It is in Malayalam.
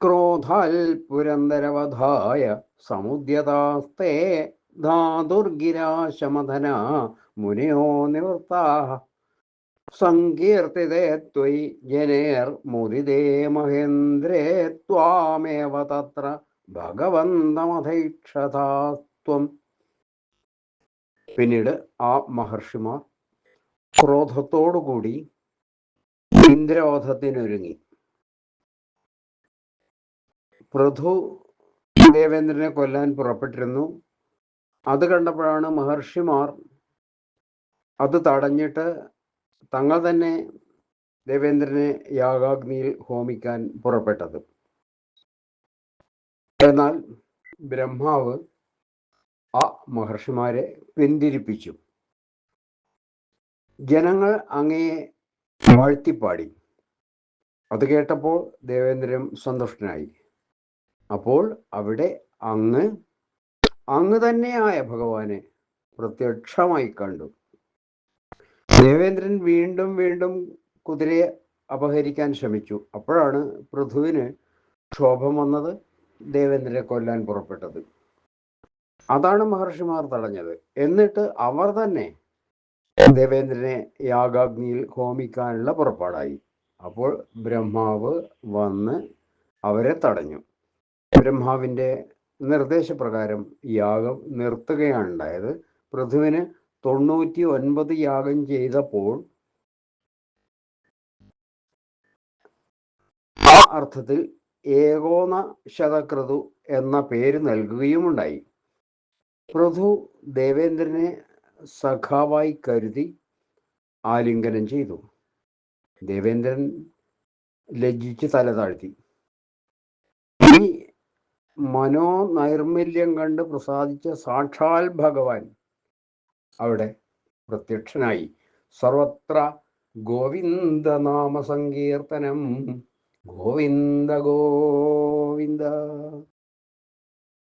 ക്രോധാൽ പുരന്തരവധായ സമുദ്യതാസ്തേ ധാതുർഗിരാശമധന മുനിയോ നിവൃത്താ സങ്കീർത്തിതേ ത്വയി ജനേർ മുദിതേ മഹേന്ദ്രേ ത്വാമേവ തത്ര ഭഗവന്തമധൈക്ഷതാത്വം. പിന്നീട് ആ മഹർഷിമാർ ക്രോധത്തോടുകൂടി ഇന്ദ്രവധത്തിനൊരുങ്ങി. പൃഥു ദേവേന്ദ്രനെ കൊല്ലാൻ പുറപ്പെട്ടിരുന്നു. അത് കണ്ടപ്പോഴാണ് മഹർഷിമാർ അത് തടഞ്ഞിട്ട് തങ്ങൾ തന്നെ ദേവേന്ദ്രനെ യാഗാഗ്നിയിൽ ഹോമിക്കാൻ പുറപ്പെട്ടത്. എന്നാൽ ബ്രഹ്മാവ് ആ മഹർഷിമാരെ പിന്തിരിപ്പിച്ചു. ജനങ്ങൾ അങ്ങയെ വാഴ്ത്തിപ്പാടി. അത് കേട്ടപ്പോൾ ദേവേന്ദ്രൻ സന്തുഷ്ടനായി. അപ്പോൾ അവിടെ അങ്ങ് അങ്ങ് തന്നെയായ ഭഗവാനെ പ്രത്യക്ഷമായി കണ്ടു. ദേവേന്ദ്രൻ വീണ്ടും വീണ്ടും കുതിരയെ അപഹരിക്കാൻ ശ്രമിച്ചു. അപ്പോഴാണ് പൃഥുവിന് ക്ഷോഭം വന്നത് ദേവേന്ദ്രനെ കൊല്ലാൻ പുറപ്പെട്ടത്. അതാണ് മഹർഷിമാർ തടഞ്ഞത്. എന്നിട്ട് അവർ തന്നെ ദേവേന്ദ്രനെ യാഗാഗ്നിയിൽ ഹോമിക്കാനുള്ള പുറപ്പാടായി. അപ്പോൾ ബ്രഹ്മാവ് വന്ന് അവരെ തടഞ്ഞു. ബ്രഹ്മാവിന്റെ നിർദ്ദേശപ്രകാരം യാഗം നിർത്തുകയാണ് ഉണ്ടായത്. പൃഥുവിന് തൊണ്ണൂറ്റി ഒൻപത് യാഗം ചെയ്തപ്പോൾ ആ അർത്ഥത്തിൽ ഏകോന ശതക്രതു എന്ന പേര് നൽകുകയുമുണ്ടായി. പൃഥു ദേവേന്ദ്രനെ സഖാവായി കരുതി ആലിംഗനം ചെയ്തു. ദേവേന്ദ്രൻ ലജ്ജിച്ച് തല താഴ്ത്തി. ഈ മനോനൈർമല്യം കണ്ട് പ്രസാദിച്ച സാക്ഷാൽ ഭഗവാൻ അവിടെ പ്രത്യക്ഷനായി. സർവത്ര ഗോവിന്ദ നാമ സങ്കീർത്തനം ഗോവിന്ദ ഗോവിന്ദ.